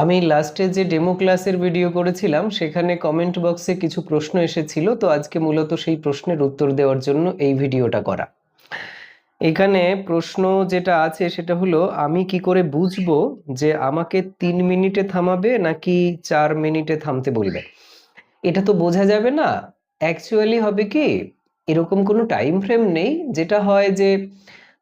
আমি লাস্টে যে ডেমো ক্লাসের ভিডিও করেছিলাম, সেখানে কমেন্ট বক্সে কিছু প্রশ্ন এসেছিল, তো আজকে মূলত সেই প্রশ্নের উত্তর দেওয়ার জন্য এই ভিডিওটা করা। এখানে প্রশ্ন যেটা আছে, সেটা হলো, আমি কি করে বুঝব যে আমাকে তিন মিনিটে থামাবে নাকি চার মিনিটে থামতে বলবে? এটা তো বোঝা যাবে না। অ্যাকচুয়ালি হবে কি, এরকম কোনো টাইম ফ্রেম নেই, যেটা হয় যে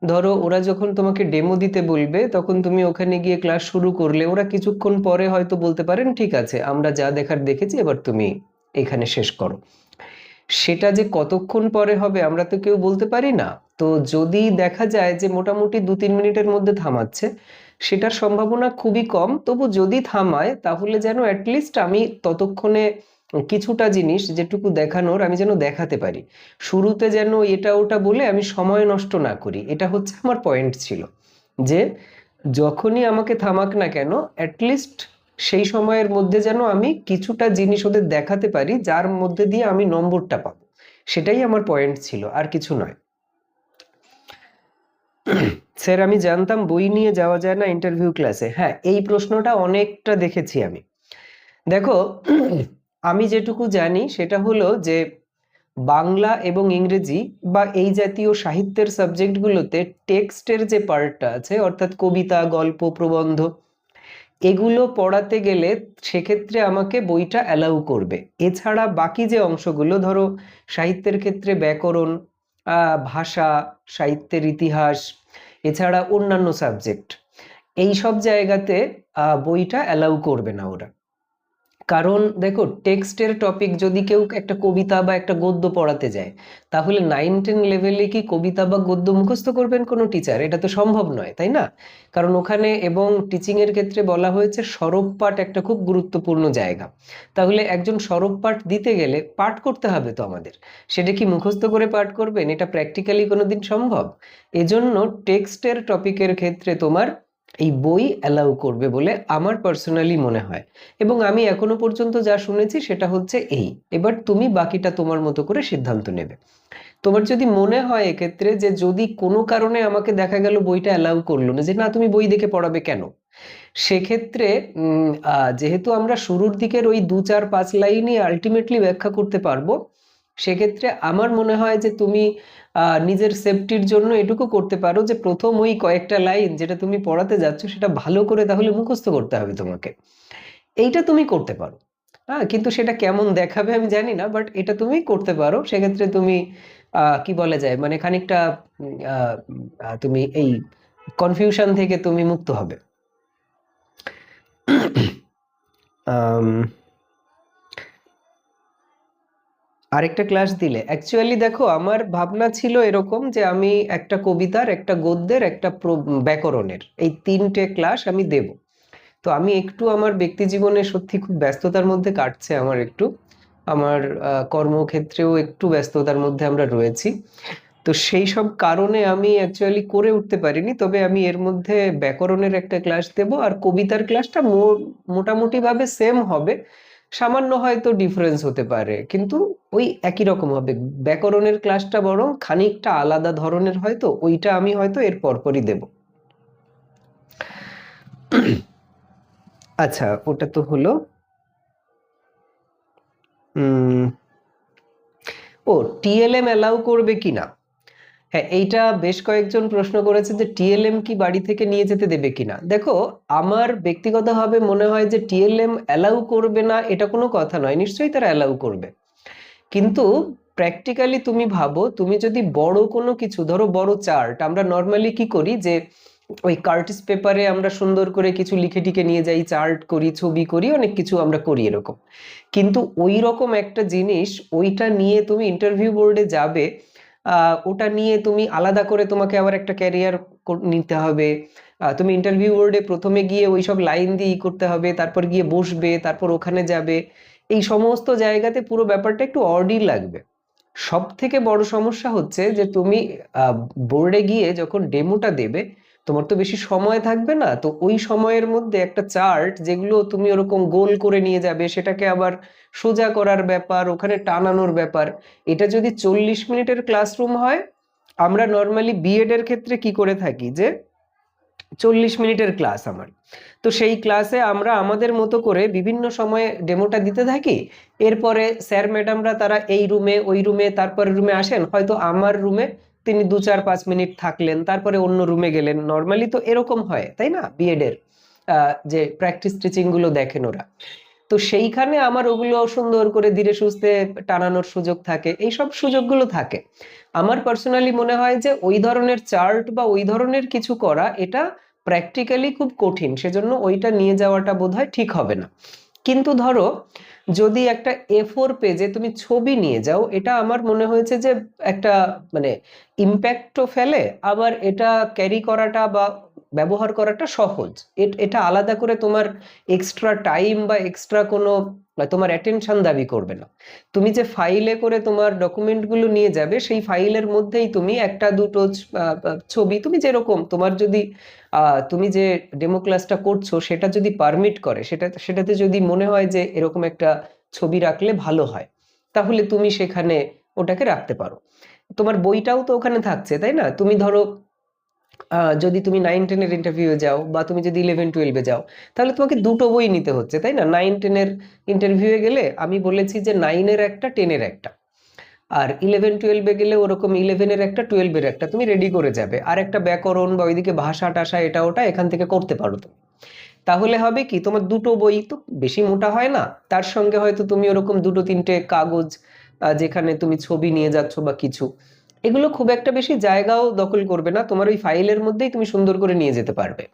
ধরো ওরা যখন তোমাকে ডেমো দিতে বলবে, তখন তুমি ওখানে গিয়ে ক্লাস শুরু করলে ওরা কিছুক্ষণ পরে হয়তো বলতে পারেন, ঠিক আছে, আমরা যা দেখার দেখেছি, এবার তুমি এখানে শেষ করো। সেটা যে কতক্ষণ পরে হবে আমরা তো কেউ বলতে পারি না। তো যদি দেখা যায় যে মোটামুটি দু তিন মিনিটের মধ্যে থামাচ্ছে, সেটার সম্ভাবনা খুবই কম। তবু যদি থামায়, তাহলে যেন অ্যাটলিস্ট আমি ততক্ষণে কিছুটা জিনিস যেটুকু দেখানোর আমি যেন দেখাতে পারি। শুরুতে যেন এটা ওটা বলে আমি সময় নষ্ট না করি, এটা হচ্ছে আমার পয়েন্ট ছিল। যে যখনই আমাকে থামাক না কেন অ্যাটলিস্ট সেই সময়ের মধ্যে যেন আমি কিছুটা জিনিস ওদের দেখাতে পারি, যার মধ্যে দিয়ে আমি নম্বরটা পাবো। সেটাই আমার পয়েন্ট ছিল, আর কিছু নয়। স্যার, আমি জানতাম বই নিয়ে যাওয়া যায় না ইন্টারভিউ ক্লাসে হ্যাঁ এই প্রশ্নটা অনেকটা দেখেছি আমি। দেখো আমি যেটুকু জানি সেটা হলো যে বাংলা এবং ইংরেজি বা এই জাতীয় সাহিত্যের সাবজেক্টগুলোতে টেক্সটের যে পার্টটা আছে, অর্থাৎ কবিতা, গল্প, প্রবন্ধ, এগুলো পড়াতে গেলে সেক্ষেত্রে আমাকে বইটা অ্যালাউ করবে। এছাড়া বাকি যে অংশগুলো, ধরো সাহিত্যের ক্ষেত্রে ব্যাকরণ ভাষা, সাহিত্যের ইতিহাস, এছাড়া অন্যান্য সাবজেক্ট, এই সব জায়গাতে বইটা অ্যালাউ করবে না ওরা। কারণ দেখো টেক্সটের টপিক যদি কেউ একটা কবিতা বা একটা গদ্য পড়াতে যায়, তাহলে নাইন টেন লেভেলে কি কবিতা বা গদ্য মুখস্থ করবেন কোনো টিচার এটা তো সম্ভব নয়, তাই না? কারণ ওখানে এবং টিচিং এর ক্ষেত্রে বলা হয়েছে সরব পাঠ একটা খুব গুরুত্বপূর্ণ জায়গা। তাহলে একজন সরব পাঠ দিতে গেলে পাঠ করতে হবে তো আমাদের। সেটা কি মুখস্থ করে পাঠ করবেন? এটা প্র্যাকটিক্যালি কোনোদিন সম্ভব? এজন্য টেক্সটের টপিকের ক্ষেত্রে তোমার এই বই অ্যালাউ করবে বলে আমার পার্সোনালি মনে হয়। এবং আমি এখনও পর্যন্ত যা শুনেছি সেটা হচ্ছে এই। এবার তুমি বাকিটা তোমার মতো করে সিদ্ধান্ত নেবে। তোমার যদি মনে হয় এক্ষেত্রে যে যদি কোনো কারণে আমাকে দেখা গেল বইটা অ্যালাউ করল না, যে না, তুমি বই দেখে পড়াবে কেন? সেক্ষেত্রে যেহেতু আমরা শুরুর দিকের ওই দু, চার, পাঁচ লাইনই আলটিমেটলি ব্যাখ্যা করতে পারব, সেক্ষেত্রে আমার মনে হয় যে তুমি নিজের সেফটির জন্য এটুকু করতে পারো যে প্রথম ওই কয়েকটা লাইন যেটা তুমি পড়াতে যাচ্ছ সেটা ভালো করে তাহলে মুখস্থ করতে হবে তোমাকে। এইটা তুমি করতে পারো। হ্যাঁ কিন্তু সেটা কেমন দেখাবে আমি জানি না বাট এটা তুমি করতে পারো। সেক্ষেত্রে তুমি কি বলা যায় মানে খানিকটা তুমি এই কনফিউশন থেকে তুমি মুক্ত হবে আম, আরেকটা ক্লাস দিলে। অ্যাকচুয়ালি দেখো, আমার ভাবনা ছিল এরকম যে আমি একটা কবিতার, একটা গদ্যের, একটা ব্যাকরণের এই তিনটে ক্লাস আমি দেব। তো আমি একটু আমার ব্যক্তি জীবনে সত্যি খুব ব্যস্ততার মধ্যে কাটছে আমার একটু। আমার কর্মক্ষেত্রেও একটু ব্যস্ততার মধ্যে আমরা রয়েছি। তো সেই সব কারণে আমি অ্যাকচুয়ালি করে উঠতে পারিনি, তবে আমি এর মধ্যে ব্যাকরণের একটা ক্লাস দেব আর কবিতার ক্লাসটা মোটামুটি ভাবে সেম হবে। সামান্য হয়তো ডিফারেন্স হতে পারে, কিন্তু ওই একই রকম হবে। ব্যাকরণের ক্লাসটা বরং খানিকটা আলাদা ধরনের হয়তো, ওইটা আমি হয়তো এর পরপরই দেব। আচ্ছা ওটা তো হলো ও টিএলএম অ্যালাউ করবে কিনা? হ্যাঁ এইটা বেশ কয়েকজন প্রশ্ন করেছে যে টিএলএম কি বাড়ি থেকে নিয়ে যেতে দেবে কিনা? দেখো, আমার ব্যক্তিগতভাবে মনে হয় যে টিএলএম অ্যালাউ করবে না, এটা কোনো কথা নয়। নিশ্চয়ই তারা অ্যালাউ করবে। কিন্তু প্র্যাকটিক্যালি তুমি ভাবো, তুমি যদি বড় কোনো কিছু, ধরো বড় চার্ট, আমরা নর্মালি কি করি যে ওই কার্টিস পেপারে আমরা সুন্দর করে কিছু লিখে টিকে নিয়ে যাই, চার্ট করি, ছবি করি, অনেক কিছু আমরা করি এরকম। কিন্তু ওই রকম একটা জিনিস, ওইটা নিয়ে তুমি ইন্টারভিউ বোর্ডে যাবে ওটা নিয়ে তুমি আলাদা করে তোমাকে আবার একটা ক্যারিয়ার নিতে হবে। তুমি ইন্টারভিউ বোর্ডে প্রথমে গিয়ে ওই সব লাইন দিয়ে ই করতে হবে, তারপর গিয়ে বসবে, তারপর ওখানে যাবে। এই সমস্ত জায়গাতে পুরো ব্যাপারটা একটু অডি লাগবে। সব থেকে বড় সমস্যা হচ্ছে যে তুমি বোর্ডে গিয়ে যখন ডেমোটা দেবে তোমার তো বেশি সময় থাকবে না। তো ওই সময়ের মধ্যে একটা চার্ট যেগুলো তুমি ওরকম গোল করে নিয়ে যাবে, সেটাকে আবার সোজা করার ব্যাপার, ওখানে টানানোর ব্যাপার, এটা যদি চল্লিশ মিনিটের ক্লাসরুম হয়, আমরা নর্মালি বিএড এর ক্ষেত্রে কি করে থাকি যে, চল্লিশ মিনিটের ক্লাস আমার। তো সেই ক্লাসে আমরা আমাদের মতো করে বিভিন্ন সময়ে ডেমোটা দিতে থাকি, এরপরে স্যার, ম্যাডামরা তারা এই রুমে, ওই রুমে তারপরে রুমে আসেন, হয়তো আমার রুমে তিনি দু চার পাঁচ মিনিট থাকলেন, তারপরে অন্য রুমে গেলেন। নর্মালি তো এরকম হয়, তাই না? বিএডের যে প্র্যাকটিস টিচিংগুলো দেখেন ওরা। তো সেইখানে আমার ওগুলো সুন্দর করে ধীরে সুস্থে টানানোর সুযোগ থাকে। এই সব সুযোগগুলো থাকে। আমার পার্সোনালি মনে হয় যে ওই ধরনের চার্ট বা ওই ধরনের কিছু করা, এটা প্র্যাকটিক্যালি খুব কঠিন। সেজন্য ওইটা নিয়ে যাওয়াটা বোধহয় ঠিক হবে না। কিন্তু ধরো যদি একটা এ ফোর পেজে তুমি ছবি নিয়ে যাও, এটা আমার মনে হয়েছে যে একটা মানে ইম্প্যাক্টও ফেলে, আবার এটা ক্যারি করাটা বা ব্যবহার করাটা সহজ। এটা আলাদা করে তোমার এক্সট্রা টাইম বা এক্সট্রা কোনো তোমার অ্যাটেনশন দাবি করবে না। তুমি যে ফাইলে করে তোমার ডকুমেন্টগুলো নিয়ে যাবে, সেই ফাইলের মধ্যেই তুমি একটা, দুটো ছবি, তুমি যেরকম তোমার যদি তুমি যে ডেমো ক্লাসটা করছ, সেটা যদি পারমিট করে, সেটা, সেটাতে যদি মনে হয় যে এরকম একটা ছবি রাখলে ভালো হয়, তাহলে তুমি সেখানে ওটাকে রাখতে পারো। তোমার বইটাও তো ওখানে থাকছে, তাই না? তুমি ধরো যদি তুমি নাইন টেনের ইন্টারভিউ যাও বা তুমি যদি ইলেভেন টুয়েলভে যাও, তাহলে তোমাকে দুটো বই নিতে হচ্ছে, তাই না? নাইন টেনের ইন্টারভিউয়ে গেলে আমি বলেছি যে নাইনের একটা টেনের একটা। আর ইলেভেন টুয়েলভে গেলে ওরকম ইলেভেনের একটা টুয়েলভের একটা, তুমি রেডি করে যাবে। আর একটা ব্যাকরণ বা ওইদিকে ভাষা টাষা এটা ওটা এখান থেকে করতে পারো তুমি। তাহলে হবে কি, তোমার দুটো বই তো বেশি মোটা হয় না, তার সঙ্গে হয়তো তুমি ওরকম দুটো, তিনটে কাগজ যেখানে তুমি ছবি নিয়ে যাচ্ছ বা কিছু। এগুলো খুব একটা বেশি জায়গাও দখল করবে না। তোমার ওই ফাইলের মধ্যেই তুমি সুন্দর করে নিয়ে যেতে পারবে।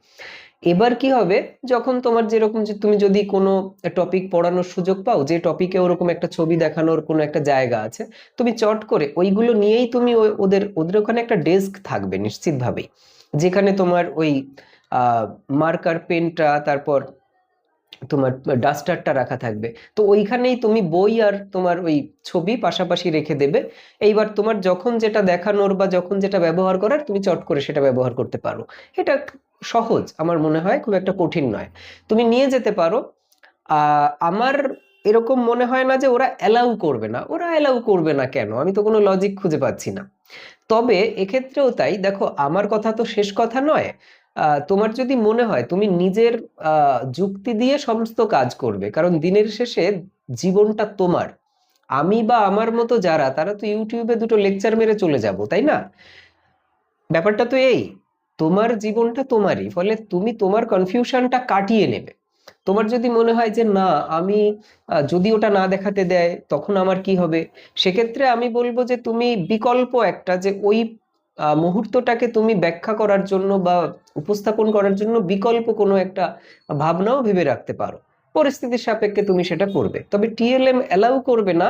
এবার কি হবে? যখন তোমার যেরকম যে তুমি যদি কোনো টপিক পড়ানোর সুযোগ পাও, যে টপিকে ওরকম একটা ছবি দেখানোর কোনো একটা জায়গা আছে, তুমি চট করে ওইগুলো নিয়েই তুমি ওদের ওদের ওখানে একটা ডেস্ক থাকবে নিশ্চিতভাবেই। যেখানে তোমার ওই মার্কার পেনটা তারপর তোমার ডাস্টারটা রাখা থাকবে। তো ওইখানেই তুমি বই আর তোমার ওই ছবি পাশাপাশি রেখে দেবে। এইবার তোমার যখন যেটা দেখানোর বা যখন যেটা ব্যবহার করার, তুমি চট করে সেটা ব্যবহার করতে পারো। এটা সহজ, আমার মনে হয়, খুব একটা কঠিন নয়। তুমি নিয়ে যেতে পারো। আমার এরকম মনে হয় না যে ওরা অ্যালাউ করবে না। ওরা অ্যালাউ করবে না কেন? আমি তো কোনো লজিক খুঁজে পাচ্ছি না। তবে এক্ষেত্রেও তাই, দেখো, আমার কথা তো শেষ কথা নয়। তোমার যদি মনে হয় তুমি নিজের যুক্তি দিয়ে সমস্ত কাজ করবে, কারণ দিনের শেষে জীবনটা তোমার। আমি বা আমার মতো যারা, তারা তো ইউটিউবে দুটো লেকচার মেরে চলে যাব, তাই না? ব্যাপারটা তো এই, তোমার জীবনটা তোমারই, ফলে তুমি তোমার কনফিউশনটা কাটিয়ে নেবে। তোমার যদি মনে হয় যে না, আমি যদি ওটা না দেখাতে দেয়, তখন আমার কি হবে? সেক্ষেত্রে আমি বলব যে তুমি বিকল্প একটা যে ওই মুহূর্তটাকে তুমি ব্যাখ্যা করার জন্য বা উপস্থাপন করার জন্য বিকল্প কোনো একটা ভাবনাও ভেবে রাখতে পারো। পরিস্থিতির সাপেক্ষে তুমি সেটা করবে। তবে টিএলএম অ্যালাউ করবে না,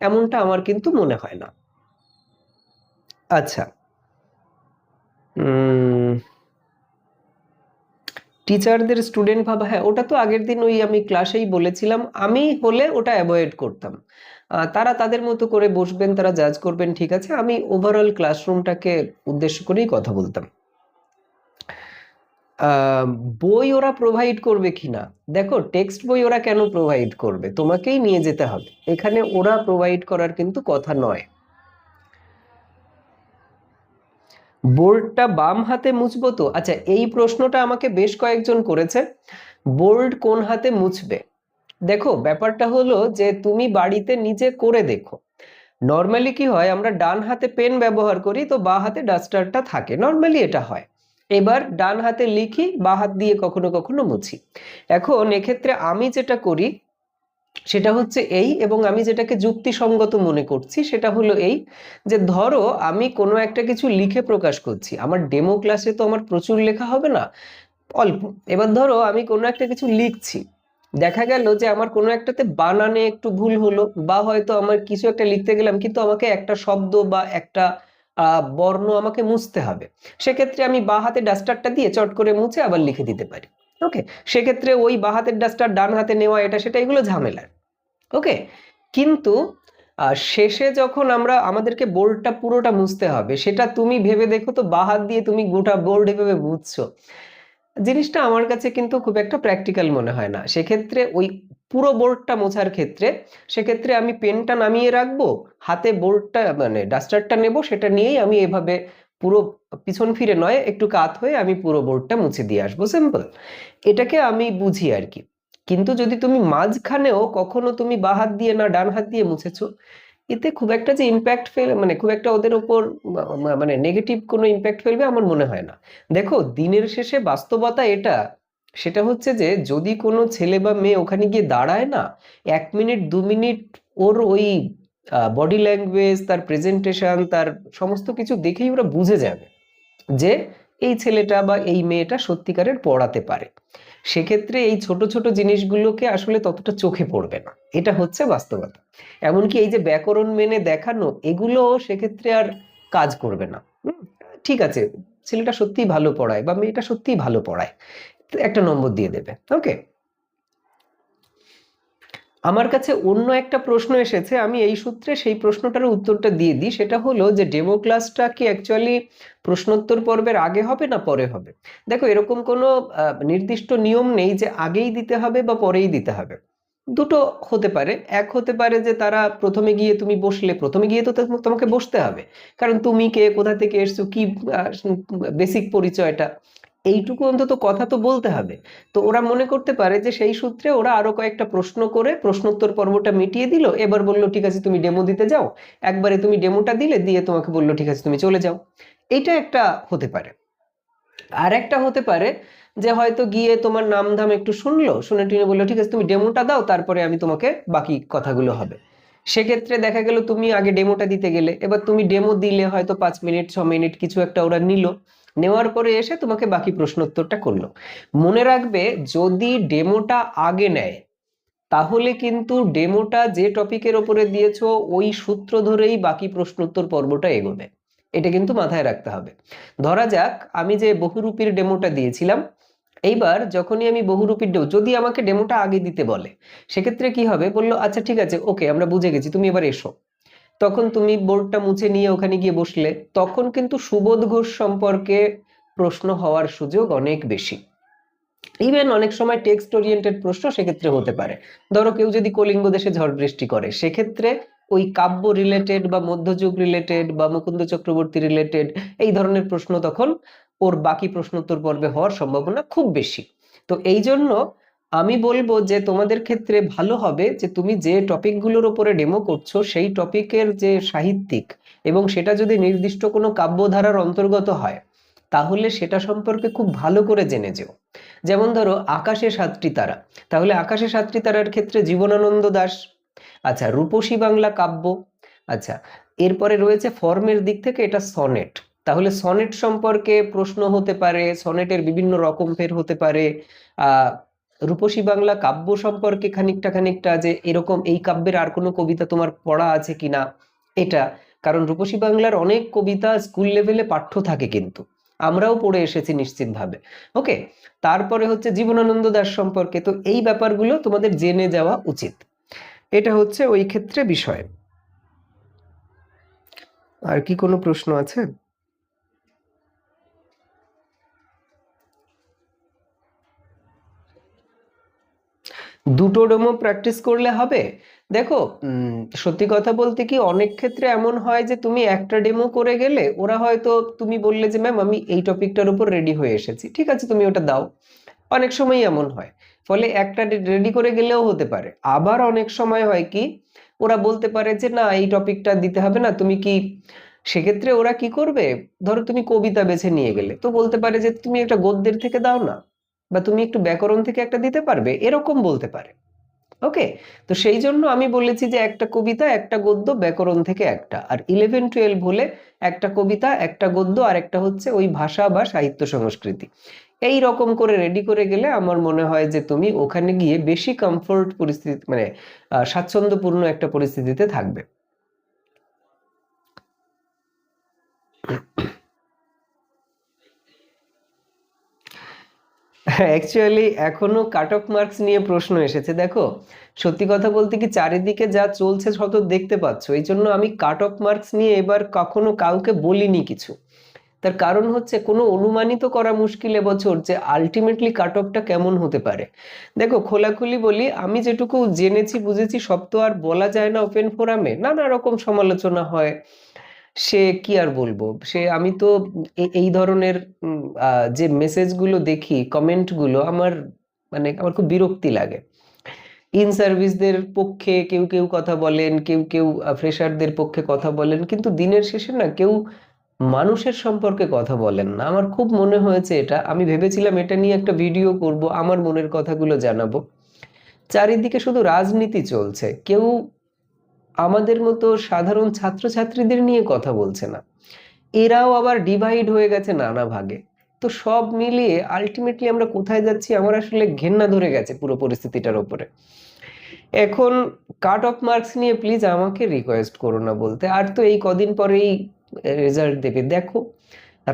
এমনটা আমার কিন্তু মনে হয় না। আচ্ছা। উম টিচারদের স্টুডেন্ট ভাবা হ্যাঁ ওটা তো আগের দিন ওই আমি ক্লাসেই বলেছিলাম, আমি হলে ওটা অ্যাভয়েড করতাম। তারা তাদের মতো করে বসবেন, তারা জাজ করবেন, ঠিক আছে, আমি ওভারঅল ক্লাসরুমটাকে উদ্দেশ্য করেই কথা বলতাম। বই ওরা প্রোভাইড করবে কিনা দেখো টেক্সট বই ওরা কেন প্রোভাইড করবে? তোমাকেই নিয়ে যেতে হবে। এখানে ওরা প্রোভাইড করার কিন্তু কথা নয়। বোর্ডটা বাম হাতে মুছবো তো? আচ্ছা এই প্রশ্নটা আমাকে বেশ কয়েকজন করেছে। বোর্ড কোন হাতে মুছবে? দেখো, ব্যাপারটা হলো যে তুমি বাড়িতে নিজে করে দেখো। নর্মালি কি হয়, আমরা ডান হাতে পেন ব্যবহার করি, তো বা হাতে ডাস্টারটা থাকে। নর্মালি এটা হয়। এবার ডান হাতে লিখি, বা হাত দিয়ে কখনো কখনো মুছি। এখন এক্ষেত্রে আমি যেটা করি সেটা হচ্ছে এই এবং আমি যেটাকে যুক্তিসঙ্গত মনে করছি সেটা হলো এই যে ধরো আমি কোনো একটা কিছু লিখে প্রকাশ করছি। আমার ডেমো ক্লাসে তো আমার প্রচুর লেখা হবে না, অল্প। এবার ধরো আমি কোনো একটা কিছু লিখছি, দেখা গেল যে আমার কোনো একটাতে বানানে একটু ভুল হলো বা হয়তো আমার কিছু একটা লিখতে গেলাম কিন্তু আমাকে একটা শব্দ বা একটা বর্ণ আমাকে মুছতে হবে। সেক্ষেত্রে আমি বা হাতে ডাস্টারটা দিয়ে চট করে মুছে আবার লিখে দিতে পারি। ওকে সেক্ষেত্রে ওই বা হাতের ডাস্টার ডান হাতে নেওয়া, এটা, সেটা এগুলো ঝামেলার। ওকে কিন্তু শেষে যখন আমরা আমাদেরকে বোর্ডটা পুরোটা মুছতে হবে, সেটা তুমি ভেবে দেখো তো, বা হাত দিয়ে তুমি গোটা বোর্ড এভাবে মুছছো। জিনিসটা আমার কাছে কিন্তু খুব একটা প্র্যাকটিক্যাল মনে হয় না। সেক্ষেত্রে ওই পুরো বোর্ডটা মোছার ক্ষেত্রে, সেক্ষেত্রে আমি পেনটা নামিয়ে রাখব, হাতে বোর্ডটা মানে ডাস্টারটা নেব, সেটা নিয়েই আমি এভাবে পুরো পিছন ফিরে নয়, একটু কাত হয়ে আমি পুরো বোর্ডটা মুছে দিয়ে আসব। সিম্পল এটাকে আমি বুঝি আর কি। কিন্তু যদি তুমি মাঝখানেও কখনো তুমি বা হাত দিয়ে না, ডান হাত দিয়ে মুছেছো, এতে খুব একটা যে ইম্প্যাক্ট ফেল মানে খুব একটা ওদের ওপর মানে নেগেটিভ কোনো ইম্প্যাক্ট ফেলবে আমার মনে হয় না। দেখো, দিনের শেষে বাস্তবতা এটা। সেটা হচ্ছে যে, যদি কোনো ছেলে বা মেয়ে ওখানে গিয়ে দাঁড়ায় না, এক মিনিট, দু মিনিট ওর ওই বডি ল্যাঙ্গুয়েজ তার প্রেজেন্টেশন তার সমস্ত কিছু দেখেই ওরা বুঝে যাবে যে এই ছেলেটা বা এই মেয়েটা সত্যিকারের পড়াতে পারে। সেক্ষেত্রে এই ছোট ছোট জিনিসগুলোকে আসলে ততটা চোখে পড়বে না। এটা হচ্ছে বাস্তবতা। এমনকি এই যে ব্যাকরণ মেনে দেখানো, এগুলো সেক্ষেত্রে আর কাজ করবে না। ঠিক আছে, ছেলেটা সত্যিই ভালো পড়ায় বা মেয়েটা সত্যিই ভালো পড়ায়। একটা নম্বর দিয়ে দেবে ওকে আমার কাছে অন্য একটা প্রশ্ন এসেছে, আমি এই সূত্রে সেই প্রশ্নটার উত্তরটা দিয়ে দিই। সেটা হলো যে ডেমো ক্লাসটা কি অ্যাকচুয়ালি প্রশ্নোত্তর পর্বের আগে হবে না পরে হবে? দেখো, এরকম কোনো নির্দিষ্ট নিয়ম নেই যে, আগেই দিতে হবে বা পরেই দিতে হবে। দুটো হতে পারে। এক হতে পারে যে, তারা প্রথমে গিয়ে তুমি বসলে, প্রথমে গিয়ে তো তোমাকে বসতে হবে। কারণ তুমি কে, কোথা থেকে এসছো, কি বেসিক পরিচয়টা। এইটুকু অন্তত কথা তো বলতে হবে। তো ওরা মনে করতে পারে যে সেই সূত্রে ওরা আরও কয়েকটা প্রশ্ন করে, প্রশ্নোত্তর পর্বটা মিটিয়ে দিল, এবার বলল, ঠিক আছে, তুমি ডেমো দিতে যাও। একবারে তুমি ডেমোটা দিলে, দিয়ে তোমাকে বলল, ঠিক আছে, তুমি চলে যাও। এটা একটা হতে পারে। আর একটা হতে পারে যে হয়তো গিয়ে তোমার নাম ধাম একটু শুনলো, শুনে টুনে বলল, ঠিক আছে, তুমি ডেমোটা দাও, তারপরে আমি তোমাকে বাকি কথাগুলো হবে। সেক্ষেত্রে দেখা গেল, তুমি আগে ডেমোটা দিতে গেলে, এবার তুমি ডেমো দিলে হয়তো পাঁচ মিনিট, ছ মিনিট কিছু একটা ওরা নিল। নেওয়ার পরে এসে তোমাকে বাকি প্রশ্নোত্তরটা করল। মনে রাখবে, যদি ডেমোটা আগে নেয়, তাহলে কিন্তু ডেমোটা যে টপিকের ওপরে দিয়েছ, ওই সূত্র ধরেই বাকি প্রশ্নোত্তর পর্বটা এগোবে। এটা কিন্তু মাথায় রাখতে হবে। ধরা যাক, আমি যে বহুরূপীর ডেমোটা দিয়েছিলাম, এইবার যখনই আমি বহুরূপীর ডেমো, যদি আমাকে ডেমোটা আগে দিতে বলে, সেক্ষেত্রে কি হবে? বলল আচ্ছা ঠিক আছে, ওকে, আমরা বুঝে গেছি, তুমি এবার এসো। তখন তুমি বোর্ডটা মুছে নিয়ে ওখানে গিয়ে বসলে, তখন কিন্তু সুবোধ ঘোষ সম্পর্কে প্রশ্ন হওয়ার সুযোগ অনেক বেশি। ইভেন অনেক সময় টেক্সট ওরিয়েন্টেড প্রশ্ন সেক্ষেত্রে হতে পারে। ধরো কেউ যদি কলিঙ্গ দেশে ঝড় বৃষ্টি করে, সেক্ষেত্রে ওই কাব্য রিলেটেড বা মধ্যযুগ রিলেটেড বা মুকুন্দ চক্রবর্তী রিলেটেড এই ধরনের প্রশ্ন তখন ওর বাকি প্রশ্নোত্তর পর্বে হওয়ার সম্ভাবনা খুব বেশি। তো এই জন্য আমি বলব যে তোমাদের ক্ষেত্রে ভালো হবে যে তুমি যে টপিকগুলোর উপরে ডেমো করছ, সেই টপিকের যে সাহিত্যিক এবং সেটা যদি নির্দিষ্ট কোনো কাব্যধারার অন্তর্গত হয়, তাহলে সেটা সম্পর্কে খুব ভালো করে জেনে যেও। যেমন ধরো, আকাশে সাতটি তারা। তাহলে আকাশে সাতটি তারার ক্ষেত্রে জীবনানন্দ দাস আচ্ছা রূপসী বাংলা কাব্য আচ্ছা এরপরে রয়েছে ফর্মের দিক থেকে এটা সনেট। তাহলে সনেট সম্পর্কে প্রশ্ন হতে পারে, সনেটের বিভিন্ন রকম ফের হতে পারে রূপসী বাংলা কাব্য সম্পর্কে খানিকটা খানিকটা যে এরকম এই কাব্যের আর কোনো কবিতা তোমার পড়া আছে কিনা এটা কারণ রূপসী বাংলার অনেক কবিতা স্কুল লেভেলে পাঠ্য থাকে কিন্তু। আমরাও পড়ে এসেছি নিশ্চিতভাবে। ওকে তারপরে হচ্ছে জীবনানন্দ দাস সম্পর্কে। তো এই ব্যাপারগুলো তোমাদের জেনে যাওয়া উচিত। এটা হচ্ছে ওই ক্ষেত্রে বিষয়। আর কি কোনো প্রশ্ন আছে? দুটো ডেমো প্র্যাকটিস করলে হবে। দেখো সত্যি কথা বলতে কি, অনেক ক্ষেত্রে এমন হয় যে, তুমি একটা ডেমো করে গেলে, ওরা হয়তো তুমি বললে যে ম্যাম আমি এই টপিকটার উপর রেডি হয়ে এসেছি। ঠিক আছে, তুমি ওটা দাও। অনেক সময় এমন হয়। ফলে একটা রেডি করে গেলেও হতে পারে। আবার অনেক সময় হয় কি, ওরা বলতে পারে যে, না, এই টপিকটা দিতে হবে না। তুমি কি সেক্ষেত্রে ওরা কি করবে? ধরো তুমি কবিতা বেছে নিয়ে গেলে। তো বলতে পারে যে, তুমি একটা গদ্যের থেকে দাও না। বা তুমি একটু ব্যাকরণ থেকে একটা দিতে পারবে, এরকম বলতে পারে। ওকে? তো সেই জন্য আমি বলেছি যে একটা কবিতা, একটা গদ্য, ব্যাকরণ থেকে একটা। আর ইলেভেন টুয়েলভ হলে একটা কবিতা, একটা গদ্য, আর একটা হচ্ছে ওই ভাষা বা সাহিত্য সংস্কৃতি। এই রকম করে রেডি করে গেলে আমার মনে হয় যে তুমি ওখানে গিয়ে বেশি কমফোর্ট পরিস্থিতি মানে স্বাচ্ছন্দ্যপূর্ণ একটা পরিস্থিতিতে থাকবে। অ্যাকচুয়ালি এখনও কাট অফ মার্কস নিয়ে প্রশ্ন এসেছে, দেখো। সত্যি কথা বলতে কি চারিদিকে যা চলছে শত দেখতে পাচ্ছ। এই জন্য আমি কাট অফ মার্কস নিয়ে এবার কখনো কাউকে বলিনি কিছু। তার কারণ হচ্ছে, কোনো অনুমানিত করা মুশকিল এবছর যে আলটিমেটলি কাট অফটা কেমন হতে পারে। দেখো, খোলাখুলি বলি, আমি যেটুকু জেনেছি, বুঝেছি, সব তো আর বলা যায় না ওপেন ফোরামে নানা রকম সমালোচনা হয়। সে কি আর বলব? সে, আমি তো এই ধরনের যে মেসেজগুলো দেখি কমেন্টগুলো আমার মানে আমার খুব বিরক্তি লাগে। ইন সার্ভিসদের পক্ষে কেউ কেউ কথা বলেন, কেউ কেউ ফ্রেশারদের পক্ষে কথা বলেন, কিন্তু দিনের শেষে না কেউ মানুষের সম্পর্কে কথা বলেন না। আমার খুব মনে হয়েছে এটা। আমি ভেবেছিলাম এটা নিয়ে একটা ভিডিও করব, আমার মনের কথাগুলো জানাব। চারিদিকে শুধু রাজনীতি চলছে। কেউ আমাদের মতো সাধারণ ছাত্রছাত্রীদের নিয়ে কথা বলছে না। এরাও আবার ডিভাইড হয়ে গেছে নানা ভাগে। তো সব মিলিয়ে আলটিমেটলি আমরা কোথায় যাচ্ছি, আমার আসলে ঘেন্না ধরে গেছে পুরো পরিস্থিতিটার উপরে এখন কাট অফ মার্কস নিয়ে প্লিজ আমাকে রিকোয়েস্ট করো না বলতে। আর তো এই কদিন পরেই রেজাল্ট দেবে। দেখো,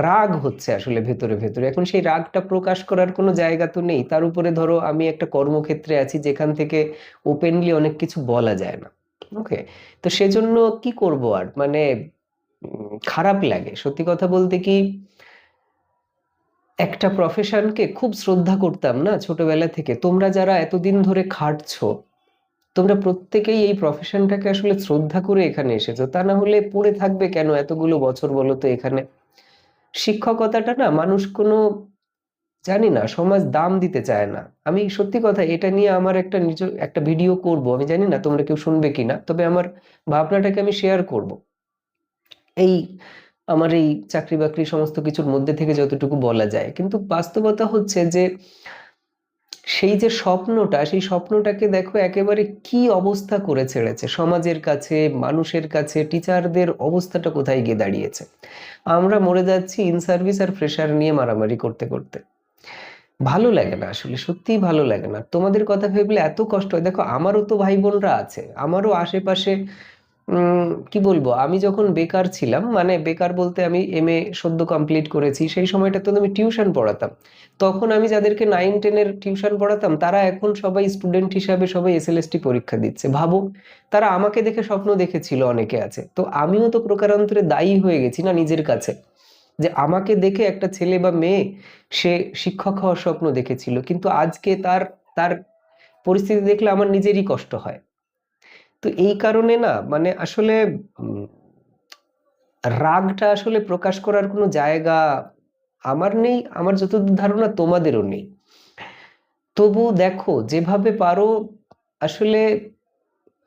রাগ হচ্ছে আসলে ভেতরে ভেতরে। এখন সেই রাগটা প্রকাশ করার কোনো জায়গা তো নেই। তার উপরে ধরো আমি একটা কর্মক্ষেত্রে আছি যেখান থেকে ওপেনলি অনেক কিছু বলা যায় না। ওকে, তো সেজন্য কি করব আর? মানে খারাপ লাগে। সত্যি কথা বলতে কি, একটা প্রফেশনকে খুব শ্রদ্ধা করতাম না ছোটবেলা থেকে। তোমরা যারা এতদিন ধরে খাটছো, তোমরা প্রত্যেকেই এই প্রফেশনটাকে আসলে শ্রদ্ধা করে এখানে এসেছ। তা না হলে পড়ে থাকবে কেন এতগুলো বছর বলো তো এখানে? শিক্ষকতাটা না মানুষ কোনো জানি না, সমাজ দাম দিতে চায় না। আমি সত্যি কথা এটা নিয়ে আমার একটা নিজ, একটা ভিডিও করব। আমি জানি না তোমরা কেউ শুনবে কি না তবে আমার ভাবনাটাকে আমি শেয়ার করব। এই আমার এই চাকরি বাকরি সমস্ত কিছুর মধ্যে থেকে যতটুকু বলা যায়। কিন্তু বাস্তবতা হচ্ছে যে, সেই যে স্বপ্নটা, সেই স্বপ্নটাকে দেখো একেবারে কি অবস্থা করে ছেড়েছে? সমাজের কাছে, মানুষের কাছে টিচারদের অবস্থাটা কোথায় গিয়ে দাঁড়িয়েছে? আমরা মরে যাচ্ছি ইন সার্ভিস আর ফ্রেশার নিয়ে মারামারি করতে করতে। ভালো লাগে না, আসলে সত্যিই ভালো লাগে না। তোমাদের কথা ভেবলে এত কষ্ট হয়। দেখো, আমারও তো ভাই বোনরা আছে। আমারও আশেপাশে কি বলব? আমি যখন বেকার ছিলাম মানে বেকার বলতে আমি এম এ সদ্য কমপ্লিট করেছি, সেই সময়টা তো আমি টিউশন পড়াতাম। তখন আমি যাদেরকে নাইন টেনের টিউশন পড়াতাম, তারা এখন সবাই স্টুডেন্ট হিসাবে সবাই এসএলএসটি পরীক্ষা দিচ্ছে। ভাবো, তারা আমাকে দেখে স্বপ্ন দেখেছিল অনেকে আছে। তো আমিও তো প্রকারান্তরে দায়ী হয়ে গেছি না নিজের কাছে। যে আমাকে দেখে একটা ছেলে বা মেয়ে, সে শিক্ষক হওয়ার স্বপ্ন দেখেছিল। কিন্তু আজকে তার তার পরিস্থিতি দেখলে আমার নিজেরই কষ্ট হয়। তো এই কারণে না মানে আসলে রাগটা আসলে প্রকাশ করার কোনো জায়গা আমার নেই, আমার যতদূর ধারণা তোমাদেরও নেই। তবু দেখো, যেভাবে পারো, আসলে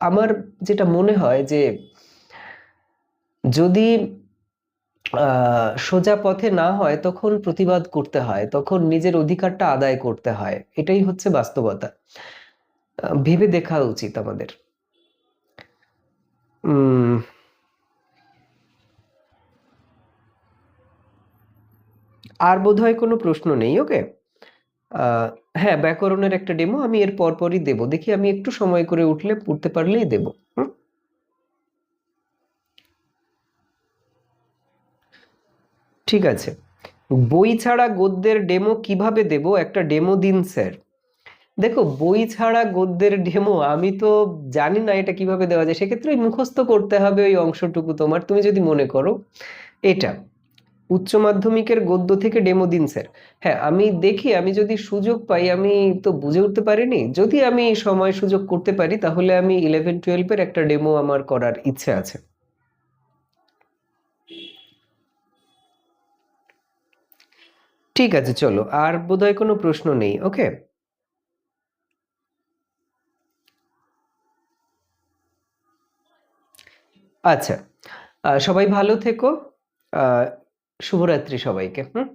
আমার যেটা মনে হয় যে, যদি সোজা পথে না হয় তখন প্রতিবাদ করতে হয়, তখন নিজের অধিকারটা আদায় করতে হয়। এটাই হচ্ছে বাস্তবতা। ভেবে দেখা উচিত আমাদের। আর বোধহয় কোনো প্রশ্ন নেই, ওকে? হ্যাঁ ব্যাকরণের একটা ডেমো আমি এর পরপরই দেব। দেখি আমি একটু সময় করে উঠলে পড়তে পারলেই দেব। হুম? ঠিক আছে। বই ছাড়া গদ্যের ডেমো কীভাবে দেব? একটা ডেমো দিন স্যার দেখো, বই ছাড়া গদ্যের ডেমো আমি তো জানি না এটা কীভাবে দেওয়া যায়। সেক্ষেত্রে ওই মুখস্থ করতে হবে ওই অংশটুকু তোমার। তুমি যদি মনে করো, এটা উচ্চ মাধ্যমিকের গদ্য থেকে ডেমো দিন স্যার হ্যাঁ আমি দেখি, আমি যদি সুযোগ পাই, আমি তো বুঝে উঠতে পারিনি। যদি আমি সময় সুযোগ করতে পারি, তাহলে আমি ইলেভেন টুয়েলভের একটা ডেমো আমার করার ইচ্ছে আছে। ঠিক আছে, চলো। আর বোধহয় কোনো প্রশ্ন নেই, ওকে? আচ্ছা। সবাই ভালো থেকো। শুভরাত্রি সবাইকে, হুম?